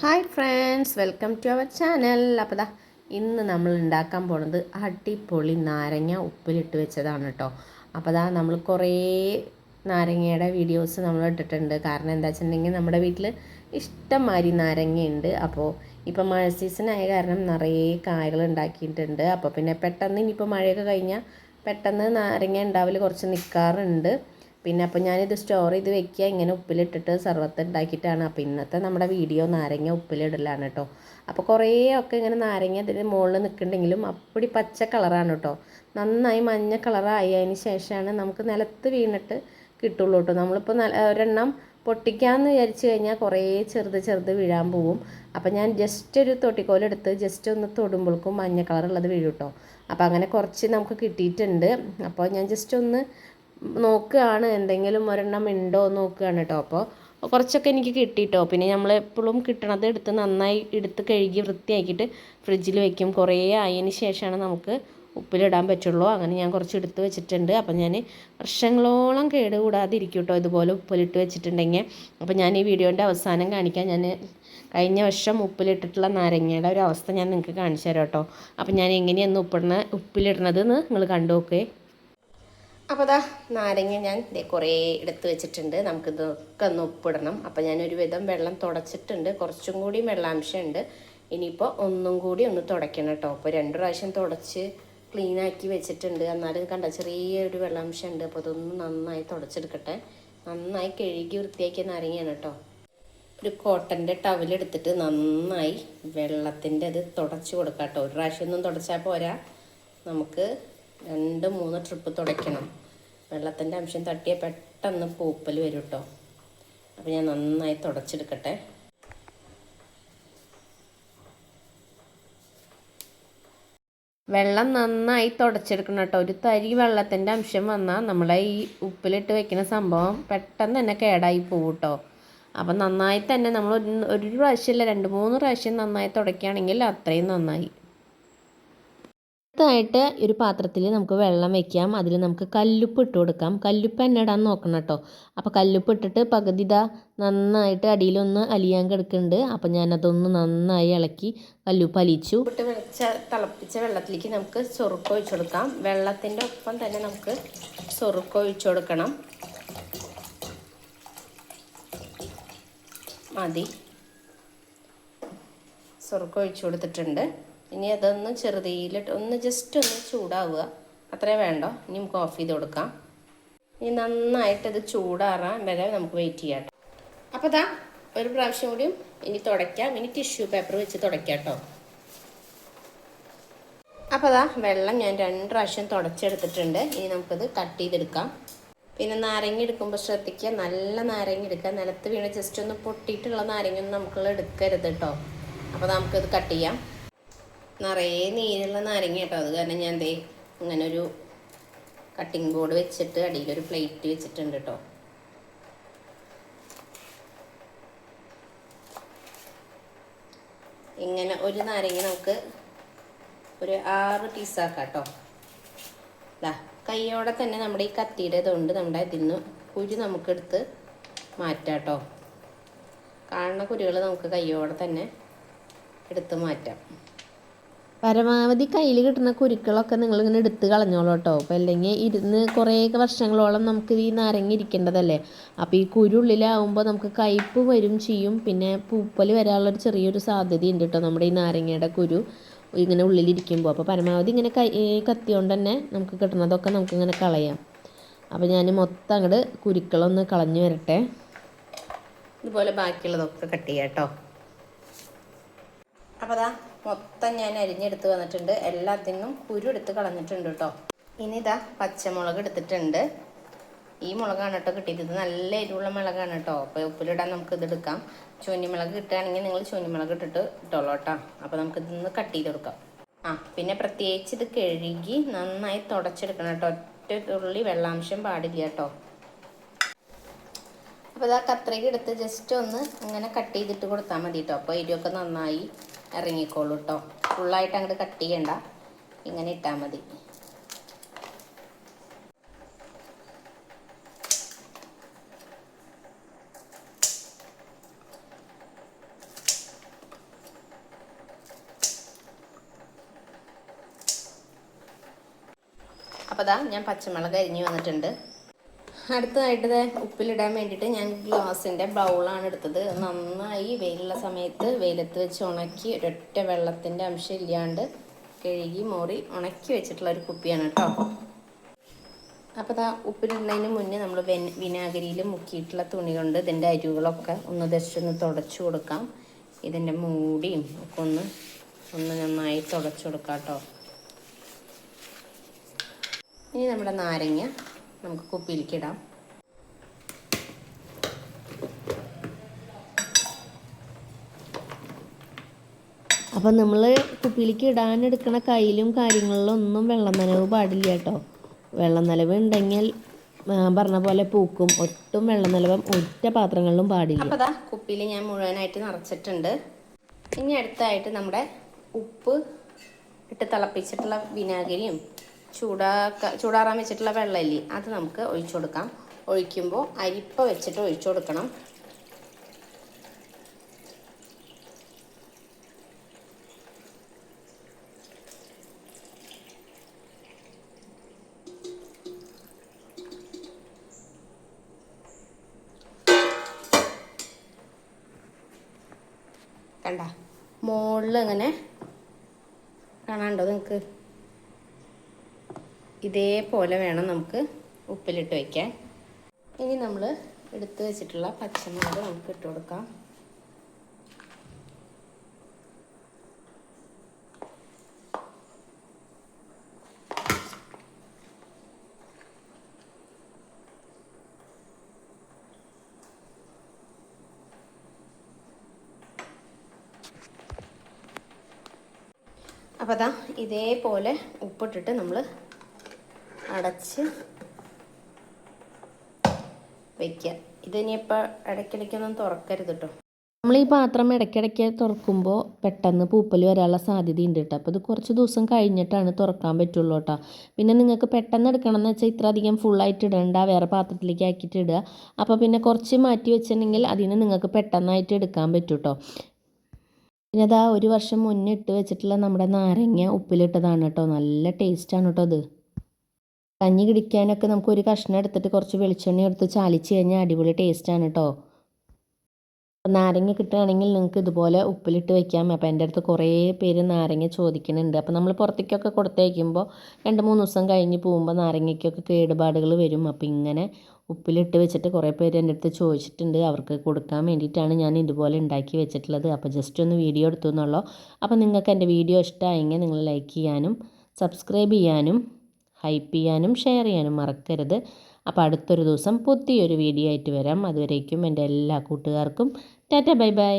Hi friends welcome to our channel. അപ്പോൾ ദാ ഇന്ന് നമ്മൾ ഉണ്ടാക്കാൻ പോണത് അടിപൊളി നാരങ്ങ ഉപ്പിലിട്ട് വെച്ചതാണ് കേട്ടോ അപ്പോൾ ദാ നമ്മൾ കുറേ നാരങ്ങയുടെ വീഡിയോസ് നമ്മൾ ഇട്ടിട്ടുണ്ട്. കാരണം എന്താ വെച്ചിട്ടുണ്ടെങ്കിൽ നമ്മുടെ വീട്ടിൽ ഇഷ്ടംമാതിരി നാരങ്ങയുണ്ട്. അപ്പോൾ ഇപ്പോൾ മഴ സീസൺ ആയ കാരണം നിറയെ കായകൾ ഉണ്ടാക്കിയിട്ടുണ്ട്. അപ്പോൾ പിന്നെ പെട്ടെന്ന് ഇനിയിപ്പോൾ മഴയൊക്കെ കഴിഞ്ഞാൽ പെട്ടെന്ന് നാരങ്ങ ഉണ്ടാവൽ കുറച്ച് നിൽക്കാറുണ്ട് പിന്നെ അപ്പോൾ ഞാനിത് സ്റ്റോർ ചെയ്ത് വെക്കുക ഇങ്ങനെ ഉപ്പിലിട്ടിട്ട് സർവത്ത് ഉണ്ടാക്കിയിട്ടാണ്. അപ്പോൾ ഇന്നത്തെ നമ്മുടെ വീഡിയോ നാരങ്ങ ഉപ്പിലിടലാണ് കേട്ടോ അപ്പോൾ കുറേ ഒക്കെ ഇങ്ങനെ നാരങ്ങ ഇതിന് മുകളിൽ നിൽക്കുന്നുണ്ടെങ്കിലും അപ്പടി പച്ച കളറാണ് കേട്ടോ നന്നായി മഞ്ഞ കളറായി അതിന് ശേഷമാണ് നമുക്ക് നിലത്ത് വീണിട്ട് കിട്ടുള്ളൂ കേട്ടോ നമ്മളിപ്പോൾ ഒരെണ്ണം പൊട്ടിക്കാമെന്ന് വിചാരിച്ചു കഴിഞ്ഞാൽ കുറേ ചെറുത് ചെറുത് വീഴാൻ പോവും. അപ്പോൾ ഞാൻ ജസ്റ്റ് ഒരു തൊട്ടിക്കോലെടുത്ത് ജസ്റ്റ് ഒന്ന് തൊടുമ്പോഴേക്കും മഞ്ഞ കളറുള്ളത് വീഴും കേട്ടോ അപ്പോൾ അങ്ങനെ കുറച്ച് നമുക്ക് കിട്ടിയിട്ടുണ്ട്. അപ്പോൾ ഞാൻ ജസ്റ്റ് ഒന്ന് നോക്കുകയാണ്. എന്തെങ്കിലും ഒരെണ്ണം ഉണ്ടോ എന്ന് നോക്കുകയാണ് കേട്ടോ അപ്പോൾ കുറച്ചൊക്കെ എനിക്ക് കിട്ടിയിട്ടോ പിന്നെ നമ്മൾ എപ്പോഴും കിട്ടണത് എടുത്ത് നന്നായി എടുത്ത് കഴുകി വൃത്തിയാക്കിയിട്ട് ഫ്രിഡ്ജിൽ വെക്കും. കുറേ ആയതിന് ശേഷമാണ് നമുക്ക് ഉപ്പിലിടാൻ പറ്റുള്ളൂ. അങ്ങനെ ഞാൻ കുറച്ച് എടുത്ത് വെച്ചിട്ടുണ്ട്. അപ്പം ഞാൻ വർഷങ്ങളോളം കേടുകൂടാതിരിക്കും കേട്ടോ ഇതുപോലെ ഉപ്പിലിട്ട് വെച്ചിട്ടുണ്ടെങ്കിൽ. അപ്പം ഞാൻ ഈ വീഡിയോന്റെ അവസാനം കാണിക്കാൻ ഞാൻ കഴിഞ്ഞ വർഷം ഉപ്പിലിട്ടിട്ടുള്ള നാരങ്ങയുടെ ഒരു അവസ്ഥ ഞാൻ നിങ്ങൾക്ക് കാണിച്ചു തരാം കേട്ടോ അപ്പം ഞാൻ എങ്ങനെയാണ് ഉപ്പിടുന്ന ഉപ്പിലിടുന്നത് എന്ന് നിങ്ങൾ കണ്ടു നോക്കേ. അപ്പോൾ അതാ നാരങ്ങ ഞാൻ കുറേ എടുത്ത് വെച്ചിട്ടുണ്ട്. നമുക്കിതൊക്കെ ഒന്ന് ഉപ്പിടണം. അപ്പോൾ ഞാൻ ഒരുവിധം വെള്ളം തുടച്ചിട്ടുണ്ട്. കുറച്ചും കൂടി വെള്ളാംശം ഉണ്ട് ഇനിയിപ്പോൾ ഒന്നും കൂടി ഒന്ന് തുടയ്ക്കണം കേട്ടോ. അപ്പോൾ രണ്ട് പ്രാവശ്യം തുടച്ച് ക്ലീൻ ആക്കി വെച്ചിട്ടുണ്ട്. എന്നാലും കണ്ട ചെറിയൊരു വെള്ളാംശം ഉണ്ട് അപ്പോൾ അതൊന്ന് നന്നായി തുടച്ചെടുക്കട്ടെ. നന്നായി കഴുകി വൃത്തിയാക്കിയ നാരങ്ങയാണ് കേട്ടോ. ഒരു കോട്ടന്റെ ടവലെടുത്തിട്ട് നന്നായി വെള്ളത്തിന്റെ അത് തുടച്ച് കൊടുക്കാം കേട്ടോ. ഒരു പ്രാവശ്യം ഒന്നും തുടച്ചാൽ പോരാ. നമുക്ക് രണ്ട് മൂന്ന് ട്രിപ്പ് തുടയ്ക്കണം. വെള്ളത്തിന്റെ അംശം തട്ടിയാൽ പെട്ടെന്ന് പൂപ്പൽ വരും കേട്ടോ അപ്പോൾ ഞാൻ നന്നായി തുടച്ചെടുക്കട്ടെ. വെള്ളം നന്നായി തുടച്ചെടുക്കണം കേട്ടോ ഒരു തരി വെള്ളത്തിന്റെ അംശം വന്നാൽ നമ്മളെ ഈ ഉപ്പിലിട്ട് വെക്കുന്ന സംഭവം പെട്ടെന്ന് തന്നെ കേടായി പോകും കേട്ടോ അപ്പം നന്നായി തന്നെ നമ്മൾ ഒരു ഒരു പ്രാവശ്യമല്ല രണ്ട് മൂന്ന് പ്രാവശ്യം നന്നായി തുടയ്ക്കുകയാണെങ്കിൽ അത്രയും നന്നായി. അടുത്തായിട്ട് ഒരു പാത്രത്തിൽ നമുക്ക് വെള്ളം വെക്കാം. അതിൽ നമുക്ക് കല്ലുപ്പ് ഇട്ട് കൊടുക്കാം. കല്ലുപ്പ് തന്നെ ഇടാൻ നോക്കണം കേട്ടോ. അപ്പോൾ കല്ലുപ്പ് ഇട്ടിട്ട് പകുതി ഇതാ നന്നായിട്ട് അടിയിലൊന്ന് അലിയാൻ കിടക്കുന്നുണ്ട്. അപ്പോൾ ഞാനതൊന്ന് നന്നായി ഇളക്കി കല്ലുപ്പ് അലിച്ചു ഇട്ട് വെച്ച തിളപ്പിച്ച വെള്ളത്തിലേക്ക് നമുക്ക് ചൊറുക്ക ഒഴിച്ചു കൊടുക്കാം. വെള്ളത്തിന്റെ ഒപ്പം തന്നെ നമുക്ക് ചൊറുക്ക ഒഴിച്ചു കൊടുക്കണം. മതി. ചൊറുക്ക ഒഴിച്ചു കൊടുത്തിട്ടുണ്ട്. ഇനി അതൊന്ന് ചെറുതീയിലിട്ട് ഒന്ന് ജസ്റ്റ് ഒന്ന് ചൂടാവുക. അത്രേ വേണ്ടോ? ഇനി നമുക്ക് ഓഫ് ചെയ്ത് കൊടുക്കാം. ഇനി നന്നായിട്ട് ഇത് ചൂടാറാൻ വരെ നമുക്ക് വെയിറ്റ് ചെയ്യാം അപ്പോൾ ദാ ഒരു പ്രാവശ്യം കൂടിയും ഇനി തുടയ്ക്കാം. ഇനി ടിഷ്യൂ പേപ്പർ വെച്ച് തുടയ്ക്കാം കേട്ടോ അപ്പോൾ അതാ വെള്ളം ഞാൻ രണ്ട് പ്രാവശ്യം തുടച്ചെടുത്തിട്ടുണ്ട്. ഇനി നമുക്കത് കട്ട് ചെയ്തെടുക്കാം. പിന്നെ നാരങ്ങ എടുക്കുമ്പോൾ ശ്രദ്ധിക്കുക. നല്ല നാരങ്ങ എടുക്കുക. നിലത്ത് വീണ് ജസ്റ്റ് ഒന്ന് പൊട്ടിയിട്ടുള്ള നാരങ്ങ ഒന്നും നമുക്ക് എടുക്കരുത് കേട്ടോ അപ്പോൾ നമുക്കത് കട്ട് ചെയ്യാം. നിറയെ നീരുള്ള നാരങ്ങ കേട്ടോ. അത് കാരണം ഞാൻ ദേ അങ്ങനെ ഒരു കട്ടിംഗ് ബോർഡ് വെച്ചിട്ട് അടിയിലൊരു പ്ലേറ്റ് വെച്ചിട്ടുണ്ട് കേട്ടോ ഇങ്ങനെ ഒരു നാരങ്ങ നമുക്ക് ഒരു ആറ് പീസാക്കാം കേട്ടോ ദാ കൈയോടെ തന്നെ നമ്മുടെ ഈ കത്തിയുടെ ഇതുകൊണ്ട് നമ്മുടെ ഇതിൽ നിന്ന് കുരു നമുക്കെടുത്ത് മാറ്റാം കേട്ടോ കാണുന്ന കുരുകൾ നമുക്ക് കൈയോടെ തന്നെ എടുത്ത് മാറ്റാം. പരമാവധി കയ്യിൽ കിട്ടുന്ന കുരുക്കളൊക്കെ നിങ്ങളിങ്ങനെ എടുത്ത് കളഞ്ഞോളൂ കേട്ടോ. അപ്പോൾ അല്ലെങ്കിൽ ഇരുന്ന് കുറേ വർഷങ്ങളോളം നമുക്ക് ഈ നാരങ്ങ ഇരിക്കേണ്ടതല്ലേ? അപ്പോൾ ഈ കുരു ഉള്ളിലാവുമ്പോൾ നമുക്ക് കയ്പ്പ് വരും ചെയ്യും. പിന്നെ പൂപ്പൽ വരാനുള്ളൊരു ചെറിയൊരു സാധ്യതയുണ്ട് കേട്ടോ നമ്മുടെ ഈ നാരങ്ങയുടെ കുരു ഇങ്ങനെ ഉള്ളിലിരിക്കുമ്പോൾ അപ്പോൾ പരമാവധി ഇങ്ങനെ കൈ കത്തി കൊണ്ട് തന്നെ നമുക്ക് കിട്ടുന്നതൊക്കെ നമുക്കിങ്ങനെ കളയാം. അപ്പോൾ ഞാൻ മൊത്തം അങ്ങോട്ട് കുരുക്കളൊന്ന് കളഞ്ഞു വരട്ടെ. ഇതുപോലെ ബാക്കിയുള്ളതൊക്കെ കട്ട് ചെയ്യാം കേട്ടോ. അപ്പോൾ അതാ മൊത്തം ഞാൻ അരിഞ്ഞെടുത്ത് വന്നിട്ടുണ്ട്. എല്ലാത്തിനും കുരു എടുത്ത് കളഞ്ഞിട്ടുണ്ട് കേട്ടോ ഇനി ഇതാ പച്ചമുളക് എടുത്തിട്ടുണ്ട്. ഈ മുളകാണ് കേട്ടോ കിട്ടിയത്. നല്ല എരിവുള്ള മുളകാണ് കേട്ടോ അപ്പോൾ ഉപ്പിലിടാൻ നമുക്ക് ഇത് എടുക്കാം. ചൂന്നിമുളക് കിട്ടുകയാണെങ്കിൽ നിങ്ങൾ ചൂന്നിമുളക് ഇട്ടിട്ട് ഇട്ടോളൂ കേട്ടോ അപ്പോൾ നമുക്ക് ഇതിന്ന് കട്ട് ചെയ്തെടുക്കാം ആ പിന്നെ പ്രത്യേകിച്ച് ഇത് കഴുകി നന്നായി തുടച്ചെടുക്കണം കേട്ടോ ഒറ്റ തുള്ളി വെള്ളാംശം പാടില്ല കേട്ടോ അപ്പോൾ ഇതാ കത്രിക എടുത്ത് ജസ്റ്റ് ഒന്ന് അങ്ങനെ കട്ട് ചെയ്തിട്ട് കൊടുത്താൽ മതി കേട്ടോ അപ്പോൾ എരിവൊക്കെ നന്നായി ഇറങ്ങിക്കോളൂ കേട്ടോ ഫുള്ളായിട്ട് അങ്ങോട്ട് കട്ട് ചെയ്യണ്ട. ഇങ്ങനെ ഇട്ടാൽ മതി. അപ്പോൾ ദാ ഞാൻ പച്ചമുളക് അരിഞ്ഞ് വന്നിട്ടുണ്ട്. അടുത്തതായിട്ട് ഉപ്പിലിടാൻ വേണ്ടിയിട്ട് ഞാൻ ഗ്ലാസിന്റെ ബൗളാണ് എടുത്തത്. നന്നായി വെയിലുള്ള സമയത്ത് വെയിലത്ത് വെച്ച് ഉണക്കി ഒരൊറ്റ വെള്ളത്തിന്റെ അംശം ഇല്ലാണ്ട് കഴുകി മോറി ഉണക്കി വെച്ചിട്ടുള്ള ഒരു കുപ്പിയാണ് കേട്ടോ. അപ്പോൾ ദാ ഉപ്പിലിടുന്നതിന് മുന്നേ നമ്മൾ വിനാഗിരിയിൽ മുക്കിയിട്ടുള്ള തുണി കൊണ്ട് ഇതിന്റെ അരിവുകളൊക്കെ ഒന്ന് ദശ ഒന്ന് തുടച്ചു കൊടുക്കാം. ഇതിന്റെ മൂടിയും ഒക്കെ ഒന്ന് ഒന്ന് നന്നായി തുടച്ചു കൊടുക്കാം കേട്ടോ. ഇനി നമ്മുടെ നാരങ്ങ. നമുക്ക് കുപ്പിയിലേക്കിടാം. അപ്പം നമ്മൾ കുപ്പിയിലേക്ക് ഇടാനെടുക്കണ കയ്യിലും കാര്യങ്ങളിലും ഒന്നും വെള്ളം നനവ് പാടില്ല കേട്ടോ. വെള്ളം നനവ് ഉണ്ടെങ്കിൽ പറഞ്ഞ പോലെ പൂക്കും ഒട്ടും വെള്ളം നനവ് ഒറ്റ പാത്രങ്ങളിലും പാടില്ല. അപ്പോൾ ദാ കുപ്പിയിൽ ഞാൻ മുഴുവനായിട്ട് നിറച്ചിട്ടുണ്ട്. ഇനി അടുത്തായിട്ട് നമ്മുടെ ഉപ്പ് ഇട്ട് തിളപ്പിച്ചിട്ടുള്ള വിനാഗിരിയും ചൂടാക്ക ചൂടാറാൻ വെച്ചിട്ടുള്ള വെള്ളമില്ലേ അത് നമുക്ക് ഒഴിച്ചു കൊടുക്കാം. ഒഴിക്കുമ്പോൾ അരിപ്പ വെച്ചിട്ട് ഒഴിച്ചു കൊടുക്കണം. കണ്ട? മുകളിൽ ഇങ്ങനെ കാണാണ്ടോ നിങ്ങൾക്ക് ഇതേപോലെ വേണം നമുക്ക് ഉപ്പിലിട്ട് വയ്ക്കാൻ ഇനി നമ്മൾ എടുത്തു വെച്ചിട്ടുള്ള പച്ചമുളക് നമുക്ക് ഇട്ട് കൊടുക്കാം. അപ്പോൾ അതാ ഇതേപോലെ ഉപ്പിട്ടിട്ട് നമ്മൾ അടച്ച് വയ്ക്കുക ഇതിനിയിപ്പോൾ ഇടയ്ക്കിടയ്ക്കൊന്നും തുറക്കരുത് കേട്ടോ നമ്മൾ ഈ പാത്രം ഇടയ്ക്കിടയ്ക്ക് തുറക്കുമ്പോൾ പെട്ടെന്ന് പൂപ്പൽ വരാനുള്ള സാധ്യതയുണ്ട് കേട്ടോ അപ്പോൾ ഇത് കുറച്ച് ദിവസം കഴിഞ്ഞിട്ടാണ് തുറക്കാൻ പറ്റുള്ളൂ കേട്ടോ പിന്നെ നിങ്ങൾക്ക് പെട്ടെന്ന് എടുക്കണം എന്ന് വെച്ചാൽ ഇത്ര അധികം ഫുള്ളായിട്ട് ഇടണ്ട വേറെ പാത്രത്തിലേക്ക് ആക്കിയിട്ട് ഇടുക. അപ്പോൾ പിന്നെ കുറച്ച് മാറ്റി വെച്ചിട്ടുണ്ടെങ്കിൽ അതിന് നിങ്ങൾക്ക് പെട്ടെന്നായിട്ട് എടുക്കാൻ പറ്റും കേട്ടോ പിന്നെ അതാ ഒരു വർഷം മുന്നേ ഇട്ട് വെച്ചിട്ടുള്ള നമ്മുടെ നാരങ്ങ ഉപ്പിലിട്ടതാണ് കേട്ടോ നല്ല ടേസ്റ്റാണ് കേട്ടോ അത്. കഞ്ഞി കിടിക്കാനൊക്കെ നമുക്ക് ഒരു കഷ്ണം എടുത്തിട്ട് കുറച്ച് വെളിച്ചെണ്ണ എടുത്ത് ചാലിച്ച് കഴിഞ്ഞാൽ അടിപൊളി ടേസ്റ്റാണ് കേട്ടോ നാരങ്ങ കിട്ടുകയാണെങ്കിൽ നിങ്ങൾക്ക് ഇതുപോലെ ഉപ്പിലിട്ട് വെക്കാം. അപ്പോൾ എന്റെ അടുത്ത് കുറേ പേര് നാരങ്ങ ചോദിക്കുന്നുണ്ട്. അപ്പോൾ നമ്മൾ പുറത്തേക്കൊക്കെ കൊടുത്തയക്കുമ്പോൾ രണ്ട് മൂന്ന് ദിവസം കഴിഞ്ഞ് പോകുമ്പോൾ നാരങ്ങയ്ക്കൊക്കെ കേടുപാടുകൾ വരും. അപ്പോൾ ഇങ്ങനെ ഉപ്പിലിട്ട് വെച്ചിട്ട് കുറേ പേര് എന്റെ അടുത്ത് ചോദിച്ചിട്ടുണ്ട്. അവർക്ക് കൊടുക്കാൻ വേണ്ടിയിട്ടാണ് ഞാൻ ഇതുപോലെ ഉണ്ടാക്കി വെച്ചിട്ടുള്ളത്. അപ്പോൾ ജസ്റ്റ് ഒന്ന് വീഡിയോ എടുത്തു എന്നുള്ളൂ. അപ്പോൾ നിങ്ങൾക്ക് എന്റെ വീഡിയോ ഇഷ്ടമായെങ്കിൽ നിങ്ങൾ ലൈക്ക് ചെയ്യാനും സബ്സ്ക്രൈബ് ചെയ്യാനും ഹൈപ്പ് ചെയ്യാനും ഷെയർ ചെയ്യാനും മറക്കരുത്. അപ്പോൾ അടുത്തൊരു ദിവസം പുതിയൊരു വീഡിയോ ആയിട്ട് വരാം. അതുവരേക്കും എന്റെ എല്ലാ കൂട്ടുകാർക്കും ടാറ്റ ബൈ ബൈ.